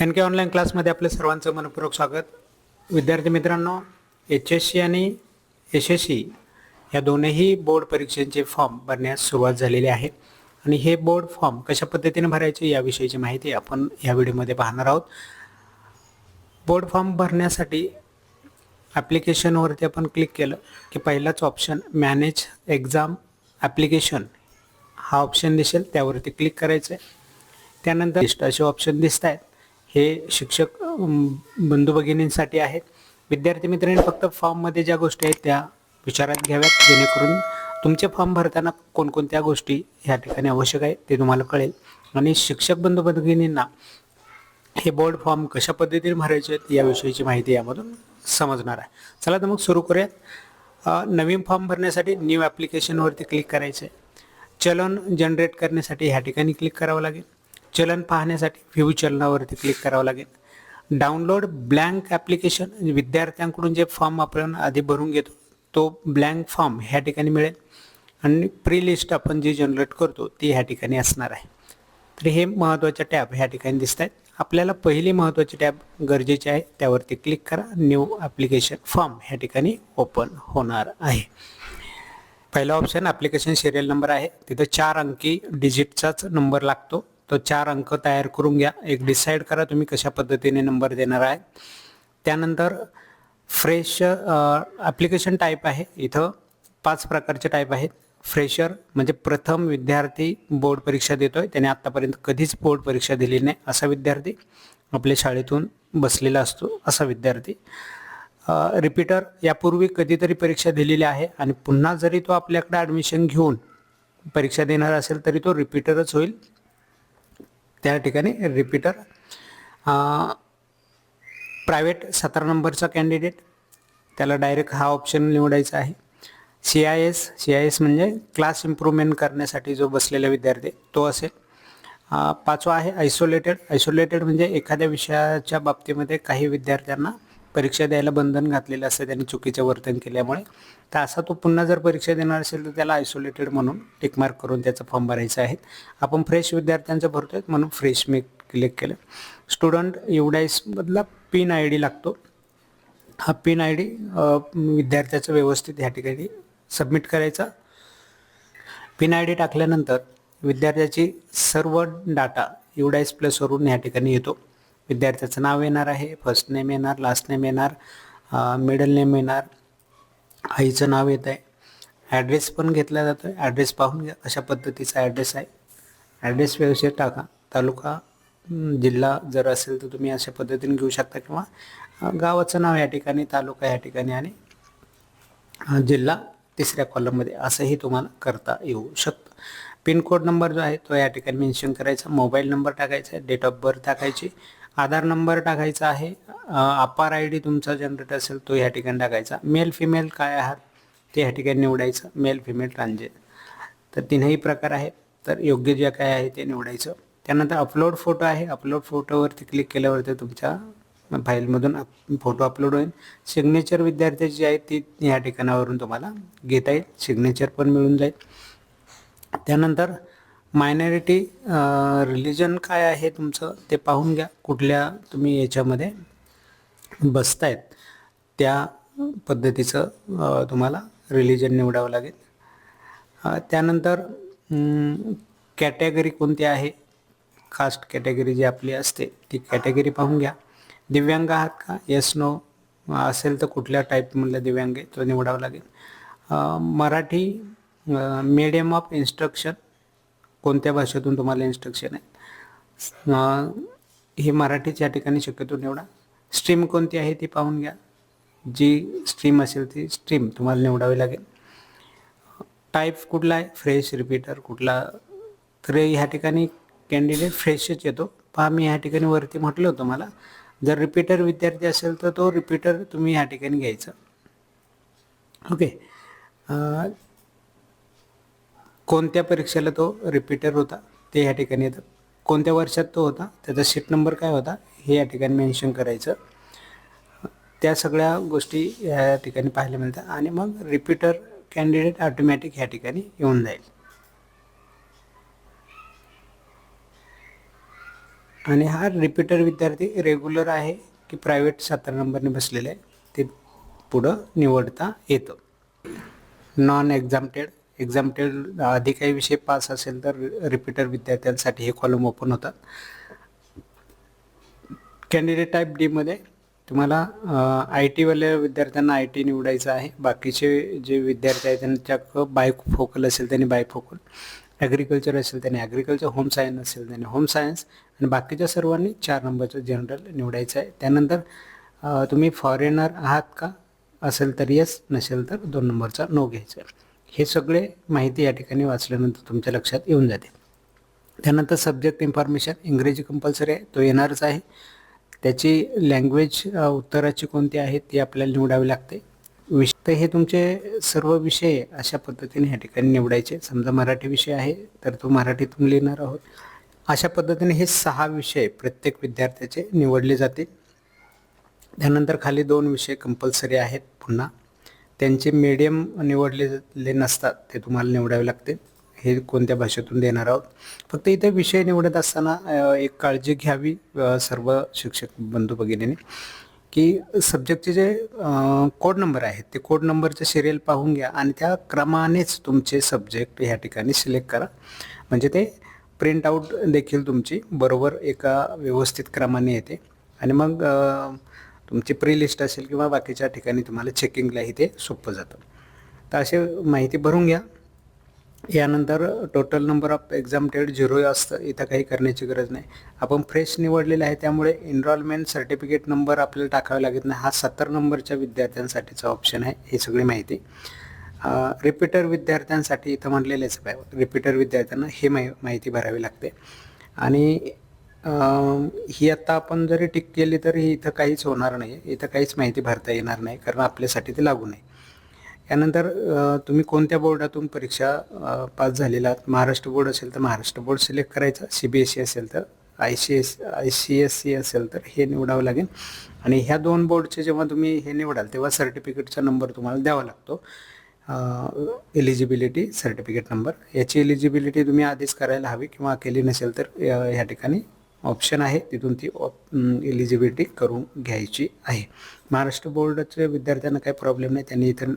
N के online क्लासमध्ये आपल्या सर्वांचं मनपूर्वक स्वागत. विद्यार्थी मित्रांनो एच एस सी आणि एस एस सी या दोनही बोर्ड परीक्षांचे फॉर्म भरण्यास सुरुवात झालेली आहे. आणि हे बोर्ड फॉर्म कशा पद्धतीने भरायचे याविषयीची माहिती आपण या व्हिडिओमध्ये पाहणार आहोत. बोर्ड फॉर्म भरण्यासाठी ॲप्लिकेशनवरती आपण क्लिक केलं की पहिलाच ऑप्शन मॅनेज एक्झाम ॲप्लिकेशन हा ऑप्शन दिसेल त्यावरती क्लिक करायचं आहे त्यानंतर लिस्ट असे ऑप्शन दिसत आहेत हे शिक्षक बंधू भगिनींसाठी आहेत. विद्यार्थी मित्रांनी फक्त फॉर्ममध्ये ज्या गोष्टी आहेत त्या विचारात घ्याव्यात जेणेकरून तुमचे फॉर्म भरताना कोणकोणत्या गोष्टी ह्या ठिकाणी आवश्यक आहेत ते तुम्हाला कळेल. आणि शिक्षक बंधू भगिनींना हे बोर्ड फॉर्म कशा पद्धतीने भरायचे आहेत याविषयीची माहिती यामधून समजणार आहे. चला तर मग सुरू करूयात. नवीन फॉर्म भरण्यासाठी न्यू ॲप्लिकेशनवरती क्लिक करायचे चलन जनरेट करण्यासाठी ह्या ठिकाणी क्लिक करावं लागेल. चलन पाहण्यासाठी व्ह्यू चलनावरती क्लिक करावं लागेल. डाउनलोड ब्लँक ॲप्लिकेशन विद्यार्थ्यांकडून जे फॉर्म आपण आधी भरून घेतो तो ब्लँक फॉर्म ह्या ठिकाणी मिळेल. आणि प्री लिस्ट आपण जी जनरेट करतो ती ह्या ठिकाणी असणार आहे. तर हे महत्त्वाचे टॅब ह्या ठिकाणी दिसत आहेत आपल्याला पहिली महत्त्वाची टॅब गरजेची आहे त्यावरती क्लिक करा. न्यू ॲप्लिकेशन फॉर्म ह्या ठिकाणी ओपन होणार आहे. पहिला ऑप्शन ॲप्लिकेशन सिरियल नंबर आहे. तिथं चार अंकी डिजिटचाच नंबर लागतो. तो चार अंक तयार करून घ्या. एक डिसाईड करा तुम्ही कशा पद्धतीने नंबर देणार आहे. त्यानंतर फ्रेश ॲप्लिकेशन टाईप आहे. इथं पाच प्रकारचे टाईप आहेत. फ्रेशर म्हणजे प्रथम विद्यार्थी बोर्ड परीक्षा देतो आहे त्याने आत्तापर्यंत कधीच बोर्ड परीक्षा दिली नाही. असा विद्यार्थी आपल्या शाळेतून बसलेला असतो. असा विद्यार्थी. रिपीटर यापूर्वी कधीतरी परीक्षा दिलेली आहे आणि पुन्हा जरी तो आपल्याकडे ॲडमिशन घेऊन परीक्षा देणार असेल तरी तो रिपीटरच होईल. त्या ठिकाणी रिपीटर प्रायव्हेट सतरा नंबरचा कॅन्डिडेट त्याला डायरेक्ट हा ऑप्शन निवडायचा आहे. C I S C I S म्हणजे क्लास इम्प्रूव्हमेंट करण्यासाठी जो बसलेला विद्यार्थी तो असेल. पाचवा आहे आयसोलेटेड आयसोलेटेड म्हणजे एखाद्या विषयाच्या बाबतीमध्ये काही विद्यार्थ्यांना परीक्षा द्यायला बंधन घातलेलं असतं त्यांनी चुकीचं वर्तन केल्यामुळे. तर असा तो पुन्हा जर परीक्षा देणार असेल तर त्याला आयसोलेटेड म्हणून टिकमार्क करून त्याचा फॉर्म भरायचा आहे. आपण फ्रेश विद्यार्थ्यांचं भरतोय म्हणून फ्रेश मी क्लिक केलं. स्टुडंट एवढाईसमधला पिन आय डी लागतो. हा पिन आय डी विद्यार्थ्याचं व्यवस्थित ह्या ठिकाणी सबमिट करायचा. पिन आय डी टाकल्यानंतर विद्यार्थ्याची सर्व डाटा युडाईस प्लसवरून ह्या ठिकाणी येतो. विद्यार्थ्याचं नाव येणार आहे फर्स्ट नेम येणार लास्ट नेम येणार मिडल नेम येणार आईचं नाव येत आहे. ॲड्रेस पण घेतला जातो आहे ॲड्रेस पाहून घ्या अशा पद्धतीचा ॲड्रेस आहे. ॲड्रेस व्यवस्थित टाका. तालुका जिल्हा जर असेल तर तुम्ही अशा पद्धतीने घेऊ शकता किंवा गावाचं नाव या ठिकाणी तालुका या ठिकाणी आणि जिल्हा तिसऱ्या कॉलममध्ये असंही तुम्हाला करता येऊ शकतं. पिनकोड नंबर जो आहे तो या ठिकाणी मेन्शन करायचा. मोबाईल नंबर टाकायचा आहे. डेट ऑफ बर्थ टाकायची. आधार नंबर टाकायचा आहे. अपार आय डी तुमचा जनरेट असेल तो ह्या ठिकाणी टाकायचा. मेल फिमेल काय आहात ते ह्या ठिकाणी निवडायचं. मेल फिमेल ट्रान्जे तर तीनही प्रकार आहेत. तर योग्य जे काय आहे ते निवडायचं. त्यानंतर अपलोड फोटो आहे. अपलोड फोटोवरती क्लिक केल्यावरती तुमच्या फाईलमधून फोटो अपलोड होईल. सिग्नेचर विद्यार्थ्याची जी आहे ती ह्या ठिकाणावरून तुम्हाला घेता येईल. सिग्नेचर पण मिळून जाईल. त्यानंतर मायनॉरिटी रिलिजन काय आहे तुमचं ते पाहून घ्या. कुठल्या तुम्ही याच्यामध्ये बसतायत त्या पद्धतीचं तुम्हाला रिलिजन निवडावं लागेल. त्यानंतर कॅटेगरी कोणती आहे? कास्ट कॅटेगरी जी आपली असते ती कॅटेगरी पाहून घ्या. दिव्यांग आहात का? येस नो असेल तर कुठल्या टाईपमधलं दिव्यांग आहे तो निवडावा लागेल. मराठी मीडियम ऑफ इन्स्ट्रक्शन कोणत्या भाषेतून तुम्हाला इन्स्ट्रक्शन आहे हे मराठीच या ठिकाणी शक्यतो निवडा. स्ट्रीम कोणती आहे ती पाहून घ्या. जी स्ट्रीम असेल ती स्ट्रीम तुम्हाला निवडावी लागेल. टाईप कुठला आहे? फ्रेश रिपीटर कुठला? तर ह्या ठिकाणी कॅन्डिडेट फ्रेशच येतो. पहा मी ह्या ठिकाणी वरती म्हटलं होतं मला. जर रिपीटर विद्यार्थी असेल तर तो रिपीटर तुम्ही ह्या ठिकाणी घ्यायचा. ओके कोणत्या परीक्षेला तो रिपीटर होता ते ह्या ठिकाणी येतं. कोणत्या वर्षात तो होता त्याचा सीट नंबर काय होता हे या ठिकाणी मेन्शन करायचं. त्या सगळ्या गोष्टी या ठिकाणी पाहायला मिळतात आणि मग रिपीटर कॅन्डिडेट ऑटोमॅटिक ह्या ठिकाणी येऊन जाईल. आणि हा रिपीटर विद्यार्थी रेग्युलर आहे की प्रायव्हेट सतरा नंबरने बसलेला आहे ते पुढं निवडता येतं. नॉन एक्झामटेड एक्झामटेड आधी काही विषय पास असेल तर रिपीटर विद्यार्थ्यांसाठी हे कॉलम ओपन होतात. कॅन्डिडेट टाईप डीमध्ये तुम्हाला आय टीवाल्या विद्यार्थ्यांना आय टी निवडायचं आहे. बाकीचे जे विद्यार्थी आहेत त्यांच्या बाय फोकल असेल त्यांनी बाय फोकल ॲग्रिकल्चर असेल त्याने ॲग्रिकल्चर होम सायन्स असेल त्याने होम सायन्स आणि बाकीच्या सर्वांनी चार नंबरचं जनरल निवडायचं आहे. त्यानंतर तुम्ही फॉरेनर आहात का? असेल तर येस नसेल तर दोन नंबरचा नो घ्यायचा हे सगळे माहिती या ठिकाणी वाचल्यानंतर तुमच्या लक्षात येऊन जाते. त्यानंतर सब्जेक्ट इन्फॉर्मेशन इंग्रजी कंपल्सरी आहे तो येणारच आहे. त्याची लँग्वेज उत्तराची कोणती आहे ती आपल्याला निवडावी लागते. विषय तर हे तुमचे सर्व विषय अशा पद्धतीने ह्या ठिकाणी निवडायचे. समजा मराठी विषय आहे तर तो मराठीतून लिहिणार आहोत. अशा पद्धतीने हे सहा विषय प्रत्येक विद्यार्थ्याचे निवडले जातील. त्यानंतर खाली दोन विषय कंपल्सरी आहेत पुन्हा. त्यांचे मीडियम निवडलेले नसतात. ते तुम्हाला निवडावे लागते हे कोणत्या भाषेतून देणार आहोत? फक्त इथे विषय निवडत असताना एक काळजी घ्यावी सर्व शिक्षक बंधू भगिनीने. की सब्जेक्टचे जे कोड नंबर आहेत ते कोड नंबरचे सिरियल पाहून घ्या आणि त्या क्रमानेच तुमचे सब्जेक्ट ह्या ठिकाणी सिलेक्ट करा. म्हणजे ते प्रिंट आऊट देखील तुमची बरोबर एका व्यवस्थित क्रमाने येते. आणि मग तुमची प्री लिस्ट असेल किंवा बाकीच्या ठिकाणी तुम्हाला चेकिंगलाही ते सोपं जातं. तर असे माहिती भरून घ्या. यानंतर total number of exempted zero असतं. इथं काही करण्याची गरज नाही. आपण फ्रेश निवडलेलं आहे त्यामुळे एनरॉलमेंट सर्टिफिकेट नंबर आपल्याला टाकावा लागत नाही. हा सत्तर नंबरच्या विद्यार्थ्यांसाठीचा ऑप्शन आहे ही सगळी माहिती. रिपीटर विद्यार्थ्यांसाठी इथं म्हटलेलेच आहे रिपीटर विद्यार्थ्यांना हे माहि माहिती भरावी लागते. आणि अं, ही आत्ता आपण जरी टिक केली तरी इथं काहीच होणार नाही. इथं काहीच माहिती भरता येणार नाही कारण आपल्यासाठी ते लागू नाही. यानंतर तुम्ही कोणत्या बोर्डातून परीक्षा पास झालेला आहात? महाराष्ट्र बोर्ड असेल तर महाराष्ट्र बोर्ड सिलेक्ट करायचा. सी बी एस सी असेल तर I C S I C S C असेल तर हे निवडावं लागेल. आणि ह्या दोन बोर्डचे जेव्हा तुम्ही हे निवडाल तेव्हा सर्टिफिकेटचा नंबर तुम्हाला द्यावा लागतो. एलिजिबिलिटी सर्टिफिकेट नंबर याची एलिजिबिलिटी तुम्ही आधीच करायला हवी किंवा केली नसेल तर अ, ह्या ठिकाणी ऑप्शन आहे तिथून ती एलिजिबिलिटी करून घ्यायची आहे. महाराष्ट्र बोर्डाच्या विद्यार्थ्यांना काही प्रॉब्लेम नाही त्यांनी इथं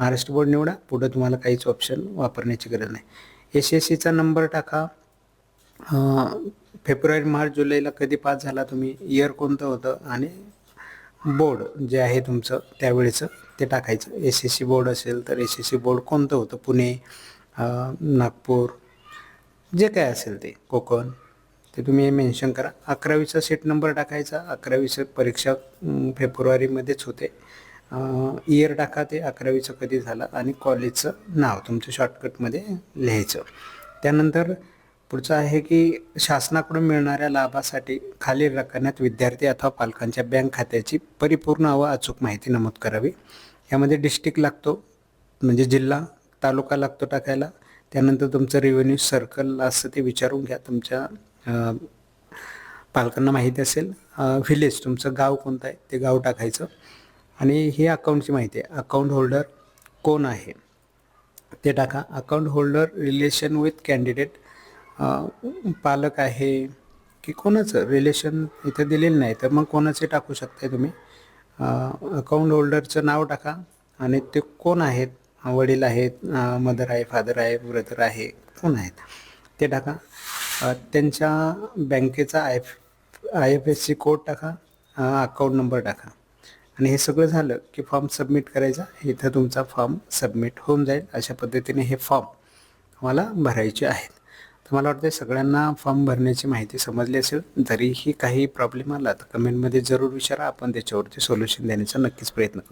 महाराष्ट्र बोर्ड निवडा पुढं तुम्हाला काहीच ऑप्शन वापरण्याची गरज नाही. एस एस सीचा नंबर टाका. फेब्रुवारी मार्च जुलैला कधी पास झाला तुम्ही? इयर कोणतं होतं? आणि बोर्ड जे आहे तुमचं त्यावेळेचं ते टाकायचं. एस एस सी बोर्ड असेल तर एस एस सी बोर्ड कोणतं होतं? पुणे नागपूर जे काय असेल ते. कोकण. ते तुम्ही मेन्शन करा. अकरावीचा सीट नंबर टाकायचा. अकरावीचं परीक्षा फेब्रुवारीमध्येच होते. इयर टाका ते. अकरावीचं कधी झालं आणि कॉलेजचं नाव तुमचं शॉर्टकटमध्ये लिहायचं. त्यानंतर पुढचं आहे की शासनाकडून मिळणाऱ्या लाभासाठी खालील रकान्यात विद्यार्थी अथवा पालकांच्या बँक खात्याची परिपूर्ण व अचूक माहिती नमूद करावी. यामध्ये डिस्ट्रिक्ट लागतो म्हणजे जिल्हा तालुका लागतो टाकायला. त्यानंतर तुमचं रेव्हेन्यू सर्कल असं ते विचारून घ्या. तुमच्या पालकांना माहिती असेल व्हिलेज तुमचं गाव कोणतं आहे ते गाव टाकायचं. आणि ही अकाउंटची माहिती आहे. अकाउंट होल्डर कोण आहे ते टाका. Account holder relation with candidate पालक आहे की कोणाचं? रिलेशन इथं दिलेलं नाही तर मग कोणाचे टाकू शकताय तुम्ही? अकाउंट होल्डरचं नाव टाका. आणि ते कोण आहेत? वडील आहेत मदर आहे फादर आहे ब्रदर आहे कोण आहेत? ते टाका. त्यांच्या बँकेचा I F I F S C code टाका अकाउंट नंबर टाका. आणि हे सगळं झालं की फॉर्म सबमिट करायचा. इथं तुमचा फॉर्म सबमिट होऊन जाईल. अशा पद्धतीने हे फॉर्म तुम्हाला भरायचे आहेत. तर मला वाटतं सगळ्यांना फॉर्म भरण्याची माहिती समजली असेल. जरीही काही प्रॉब्लेम आला तर कमेंटमध्ये जरूर विचारा. आपण त्याच्यावरती सोल्युशन देण्याचा नक्कीच प्रयत्न करू.